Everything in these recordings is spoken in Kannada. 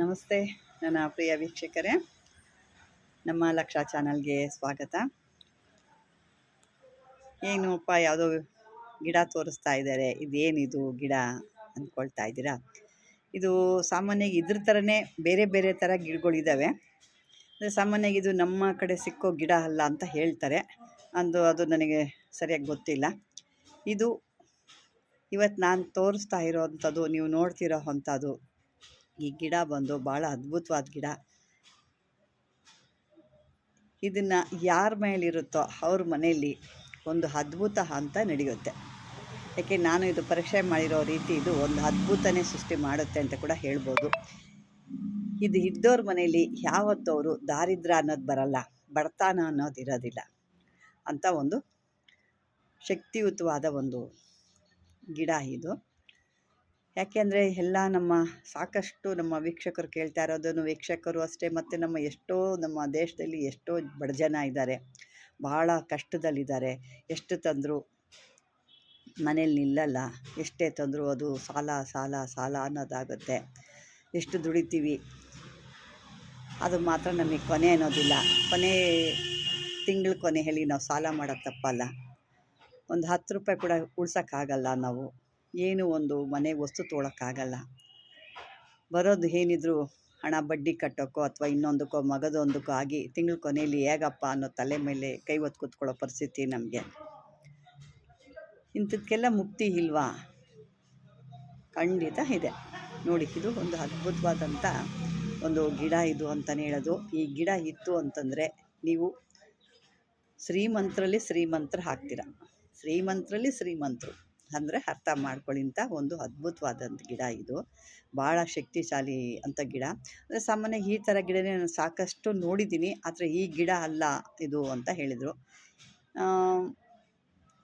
ನಮಸ್ತೆ, ನನ್ನ ಪ್ರಿಯ ವೀಕ್ಷಕರೇ. ನಮ್ಮ ಲಕ್ಷ ಚಾನಲ್ಗೆ ಸ್ವಾಗತ. ಏನಪ್ಪ ಯಾವುದೋ ಗಿಡ ತೋರಿಸ್ತಾ ಇದ್ದಾರೆ. ಇದೇನಿದು ಗಿಡ ಅಂದ್ಕೊಳ್ತಾ ಇದ್ದೀರಾ? ಇದು ಸಾಮಾನ್ಯವಾಗಿ ಇದ್ರ ಥರನೇ ಬೇರೆ ಬೇರೆ ಥರ ಗಿಡಗಳಿದ್ದಾವೆ ಅಂದರೆ ಸಾಮಾನ್ಯವಾಗಿ ಇದು ನಮ್ಮ ಕಡೆ ಸಿಕ್ಕೋ ಗಿಡ ಅಲ್ಲ ಅಂತ ಹೇಳ್ತಾರೆ. ಅಂದು ಅದು ನನಗೆ ಸರಿಯಾಗಿ ಗೊತ್ತಿಲ್ಲ. ಇದು ಇವತ್ತು ನಾನು ತೋರಿಸ್ತಾ ಇರೋವಂಥದ್ದು ನೀವು ನೋಡ್ತಿರೋ ಅಂಥದ್ದು ಈ ಗಿಡ ಬಂದು ಭಾಳ ಅದ್ಭುತವಾದ ಗಿಡ. ಇದನ್ನು ಯಾರ ಮೇಲಿರುತ್ತೋ ಅವ್ರ ಮನೆಯಲ್ಲಿ ಒಂದು ಅದ್ಭುತ ಅಂತ ನಡೆಯುತ್ತೆ. ಯಾಕೆ ನಾನು ಇದು ಪರೀಕ್ಷೆ ಮಾಡಿರೋ ರೀತಿ ಇದು ಒಂದು ಅದ್ಭುತನೇ ಸೃಷ್ಟಿ ಮಾಡುತ್ತೆ ಅಂತ ಕೂಡ ಹೇಳ್ಬೋದು. ಇದು ಇದ್ದವ್ರ ಮನೆಯಲ್ಲಿ ಯಾವತ್ತವರು ದಾರಿದ್ರ ಅನ್ನೋದು ಬರಲ್ಲ, ಬಡತನ ಅನ್ನೋದು ಇರೋದಿಲ್ಲ ಅಂತ ಒಂದು ಶಕ್ತಿಯುತವಾದ ಒಂದು ಗಿಡ ಇದು. ಯಾಕೆಂದರೆ ಎಲ್ಲ ನಮ್ಮ ಸಾಕಷ್ಟು ನಮ್ಮ ವೀಕ್ಷಕರು ಕೇಳ್ತಾ ಇರೋದನ್ನು ವೀಕ್ಷಕರು ಅಷ್ಟೇ, ಮತ್ತು ನಮ್ಮ ಎಷ್ಟೋ ನಮ್ಮ ದೇಶದಲ್ಲಿ ಎಷ್ಟೋ ಬಡ ಜನ ಇದ್ದಾರೆ ಭಾಳ ಕಷ್ಟದಲ್ಲಿದ್ದಾರೆ. ಎಷ್ಟು ತಂದರೂ ಮನೇಲಿ ನಿಲ್ಲಲ್ಲ ಎಷ್ಟೇ ತಂದರೂ ಅದು ಸಾಲ ಸಾಲ ಸಾಲ ಅನ್ನೋದಾಗುತ್ತೆ. ಎಷ್ಟು ದುಡಿತೀವಿ, ಅದು ಮಾತ್ರ ನಮಗೆ ಕೊನೆ ಅನ್ನೋದಿಲ್ಲ. ಕೊನೆ ತಿಂಗಳ ಕೊನೆ ಹೇಳಿ ನಾವು ಸಾಲ ಮಾಡೋದು ತಪ್ಪಲ್ಲ. ಒಂದು ಹತ್ತು ರೂಪಾಯಿ ಕೂಡ ಉಳ್ಸೋಕ್ಕಾಗಲ್ಲ ನಾವು. ಏನು ಒಂದು ಮನೆ ವಸ್ತು ತೊಗೊಳಕ್ಕಾಗಲ್ಲ. ಬರೋದು ಏನಿದ್ರು ಹಣ ಬಡ್ಡಿ ಕಟ್ಟೋಕ್ಕೋ ಅಥವಾ ಇನ್ನೊಂದಕ್ಕೋ ಮಗದೊಂದಕ್ಕೋ ಆಗಿ ತಿಂಗಳ ಕೊನೆಯಲ್ಲಿ ಹೇಗಪ್ಪ ಅನ್ನೋ ತಲೆ ಮೇಲೆ ಕೈ ಹೊತ್ತು ಕೂತ್ಕೊಳ್ಳೋ ಪರಿಸ್ಥಿತಿ ನಮಗೆ. ಇಂಥದಕ್ಕೆಲ್ಲ ಮುಕ್ತಿ ಇಲ್ವಾ? ಖಂಡಿತ ಇದೆ. ನೋಡಿ, ಇದು ಒಂದು ಅದ್ಭುತವಾದಂಥ ಒಂದು ಗಿಡ ಇದು ಅಂತಲೇ ಹೇಳೋದು. ಈ ಗಿಡ ಇತ್ತು ಅಂತಂದರೆ ನೀವು ಶ್ರೀಮಂತರಲ್ಲಿ ಶ್ರೀಮಂತರು ಹಾಕ್ತೀರ. ಶ್ರೀಮಂತರಲ್ಲಿ ಶ್ರೀಮಂತರು. ಅಂದರೆ ಅರ್ಥ ಮಾಡ್ಕೊಳ್ಳಿ ಅಂತ ಒಂದು ಅದ್ಭುತವಾದಂಥ ಗಿಡ ಇದು. ಭಾಳ ಶಕ್ತಿಶಾಲಿ ಅಂತ ಗಿಡ. ಅಂದರೆ ಸಾಮಾನ್ಯ ಈ ಥರ ಗಿಡನೇ ನಾನು ಸಾಕಷ್ಟು ನೋಡಿದ್ದೀನಿ. ಆದರೆ ಈ ಗಿಡ ಅಲ್ಲ ಇದು ಅಂತ ಹೇಳಿದರು.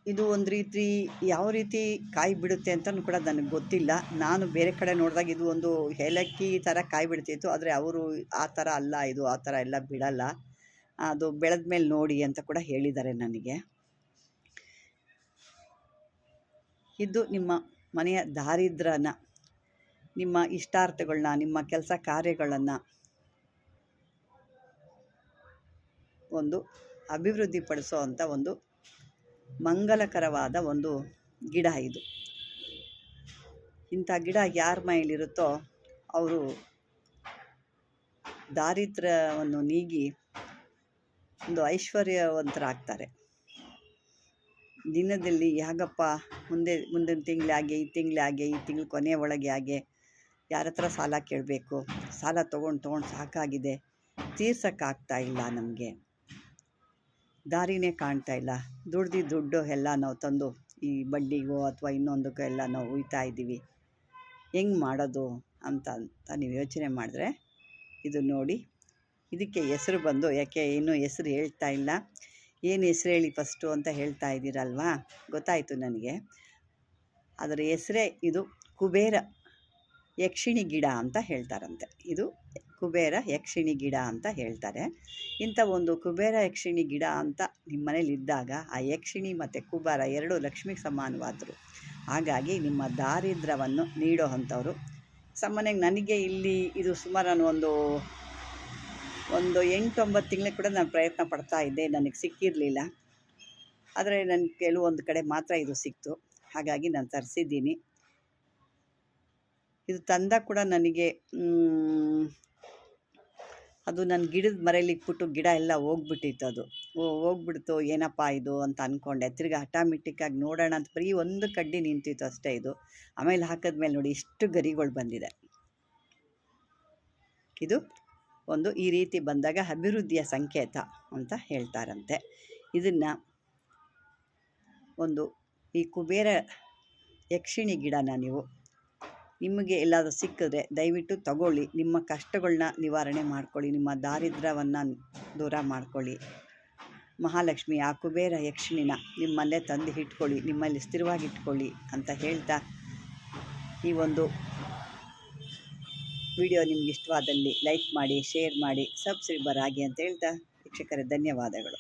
ಇದು ಒಂದು ರೀತಿ ಯಾವ ರೀತಿ ಕಾಯಿ ಬಿಡುತ್ತೆ ಅಂತಲೂ ಕೂಡ ನನಗೆ ಗೊತ್ತಿಲ್ಲ. ನಾನು ಬೇರೆ ಕಡೆ ನೋಡಿದಾಗ ಇದು ಒಂದು ಏಲಕ್ಕಿ ಥರ ಕಾಯಿ ಬಿಡ್ತಿತ್ತು. ಆದರೆ ಅವರು ಆ ಥರ ಅಲ್ಲ ಇದು, ಆ ಥರ ಎಲ್ಲ ಬಿಡಲ್ಲ. ಅದು ಬೆಳೆದ ಮೇಲೆ ನೋಡಿ ಅಂತ ಕೂಡ ಹೇಳಿದ್ದಾರೆ ನನಗೆ. ಇದು ನಿಮ್ಮ ಮನೆಯ ದಾರಿದ್ರ್ಯನ, ನಿಮ್ಮ ಇಷ್ಟಾರ್ಥಗಳನ್ನ ನಿಮ್ಮ ಕೆಲಸ ಕಾರ್ಯಗಳನ್ನು ಒಂದು ಅಭಿವೃದ್ಧಿಪಡಿಸೋ ಅಂಥ ಒಂದು ಮಂಗಲಕರವಾದ ಒಂದು ಗಿಡ ಇದು. ಇಂಥ ಗಿಡ ಯಾರ ಮೈಲಿರುತ್ತೋ ಅವರು ದಾರಿದ್ರ್ಯವನ್ನು ನೀಗಿ ಒಂದು ಐಶ್ವರ್ಯವಂತರಾಗ್ತಾರೆ. ದಿನದಲ್ಲಿ ಯಾಗಪ್ಪ ಮುಂದೆ, ಮುಂದಿನ ತಿಂಗಳು ಹಾಗೆ, ಈ ತಿಂಗಳು ಹಾಗೆ, ಈ ತಿಂಗಳು ಕೊನೆ ಒಳಗೆ ಹಾಗೆ ಯಾರ ಹತ್ರ ಸಾಲ ಕೇಳಬೇಕು? ಸಾಲ ತೊಗೊಂಡು ತೊಗೊಂಡು ಸಾಕಾಗಿದೆ. ತೀರ್ಸೋಕ್ಕಾಗ್ತಾ ಇಲ್ಲ ನಮಗೆ. ದಾರಿನೇ ಕಾಣ್ತಾ ಇಲ್ಲ. ದುಡ್ದು, ದುಡ್ಡು ಎಲ್ಲ ನಾವು ತಂದು ಈ ಬಡ್ಡಿಗೋ ಅಥವಾ ಇನ್ನೊಂದಕ್ಕೋ ಎಲ್ಲ ನಾವು ಉಯ್ತಾ ಇದ್ದೀವಿ. ಹೆಂಗೆ ಮಾಡೋದು ಅಂತ ಅಂತ ನೀವು ಯೋಚನೆ ಮಾಡಿದ್ರೆ ಇದು ನೋಡಿ. ಇದಕ್ಕೆ ಹೆಸರು ಬಂದು, ಯಾಕೆ ಇನ್ನೂ ಹೆಸರು ಹೇಳ್ತಾ ಇಲ್ಲ. ಏನು ಹೆಸ್ರು ಹೇಳಿ ಫಸ್ಟು ಅಂತ ಹೇಳ್ತಾ ಇದ್ದೀರಲ್ವಾ? ಗೊತ್ತಾಯಿತು ನನಗೆ. ಅದರ ಹೆಸರೇ ಇದು ಕುಬೇರ ಯಕ್ಷಿಣಿ ಗಿಡ ಅಂತ ಹೇಳ್ತಾರಂತೆ. ಇದು ಕುಬೇರ ಯಕ್ಷಿಣಿ ಗಿಡ ಅಂತ ಹೇಳ್ತಾರೆ. ಇಂಥ ಒಂದು ಕುಬೇರ ಯಕ್ಷಿಣಿ ಗಿಡ ಅಂತ ನಿಮ್ಮ ಮನೇಲಿ ಇದ್ದಾಗ ಆ ಯಕ್ಷಿಣಿ ಮತ್ತು ಕುಬೇರ ಎರಡೂ ಲಕ್ಷ್ಮಿಗೆ ಸಮಾನವಾದರು. ಹಾಗಾಗಿ ನಿಮ್ಮ ದಾರಿದ್ರ್ಯವನ್ನು ನೀಡೋ ಅಂಥವ್ರು. ಸಾಮಾನ್ಯವಾಗಿ ನನಗೆ ಇಲ್ಲಿ ಇದು ಸುಮಾರು ಒಂದು ಒಂದು ಎಂಟು ಒಂಬತ್ತು ತಿಂಗಳು ಕೂಡ ನಾನು ಪ್ರಯತ್ನ ಪಡ್ತಾ ಇದ್ದೆ, ನನಗೆ ಸಿಕ್ಕಿರಲಿಲ್ಲ. ಆದರೆ ನನ್ನ ಕೆಲವೊಂದು ಕಡೆ ಮಾತ್ರ ಇದು ಸಿಕ್ತು. ಹಾಗಾಗಿ ನಾನು ತರಿಸಿದ್ದೀನಿ. ಇದು ತಂದ ಕೂಡ ನನಗೆ ಅದು ನನ್ನ ಗಿಡದ ಮರೇಲಿ ಇಟ್ಬಿಟ್ಟು ಗಿಡ ಎಲ್ಲ ಹೋಗ್ಬಿಟ್ಟಿತ್ತು ಅದು. ಹೋಗ್ಬಿಡ್ತು, ಏನಪ್ಪ ಇದು ಅಂತ ಅಂದ್ಕೊಂಡೆ ತಿರ್ಗಿ ಆಟೋಮೆಟಿಕ್ಕಾಗಿ ನೋಡೋಣ ಅಂತ ಬರೀ ಒಂದು ಕಡ್ಡಿ ನಿಂತಿತ್ತು ಅಷ್ಟೇ ಇದು. ಆಮೇಲೆ ಹಾಕಿದ್ಮೇಲೆ ನೋಡಿ ಇಷ್ಟು ಗರಿಗಳು ಬಂದಿದೆ. ಇದು ಒಂದು ಈ ರೀತಿ ಬಂದಾಗ ಅಭಿವೃದ್ಧಿಯ ಸಂಕೇತ ಅಂತ ಹೇಳ್ತಾರಂತೆ. ಇದನ್ನು ಒಂದು ಈ ಕುಬೇರ ಯಕ್ಷಿಣಿ ಗಿಡನ ನೀವು ನಿಮಗೆ ಎಲ್ಲಾದರೂ ಸಿಕ್ಕಿದ್ರೆ ದಯವಿಟ್ಟು ತಗೊಳ್ಳಿ. ನಿಮ್ಮ ಕಷ್ಟಗಳನ್ನ ನಿವಾರಣೆ ಮಾಡ್ಕೊಳ್ಳಿ. ನಿಮ್ಮ ದಾರಿದ್ರ್ಯವನ್ನು ದೂರ ಮಾಡ್ಕೊಳ್ಳಿ. ಮಹಾಲಕ್ಷ್ಮಿ, ಆ ಕುಬೇರ ಯಕ್ಷಿಣಿನ ನಿಮ್ಮಲ್ಲೇ ತಂದು ಇಟ್ಕೊಳ್ಳಿ. ನಿಮ್ಮಲ್ಲಿ ಸ್ಥಿರವಾಗಿ ಇಟ್ಕೊಳ್ಳಿ ಅಂತ ಹೇಳ್ತಾ ಈ ಒಂದು ವಿಡಿಯೋ ನಿಮ್ಗೆ ಇಷ್ಟವಾದಲ್ಲಿ ಲೈಕ್ ಮಾಡಿ ಶೇರ್ ಮಾಡಿ ಸಬ್ಸ್ಕ್ರೈಬರ್ ಆಗಿ ಅಂತ ಹೇಳ್ತಾ ವೀಕ್ಷಕರೇ ಧನ್ಯವಾದಗಳು.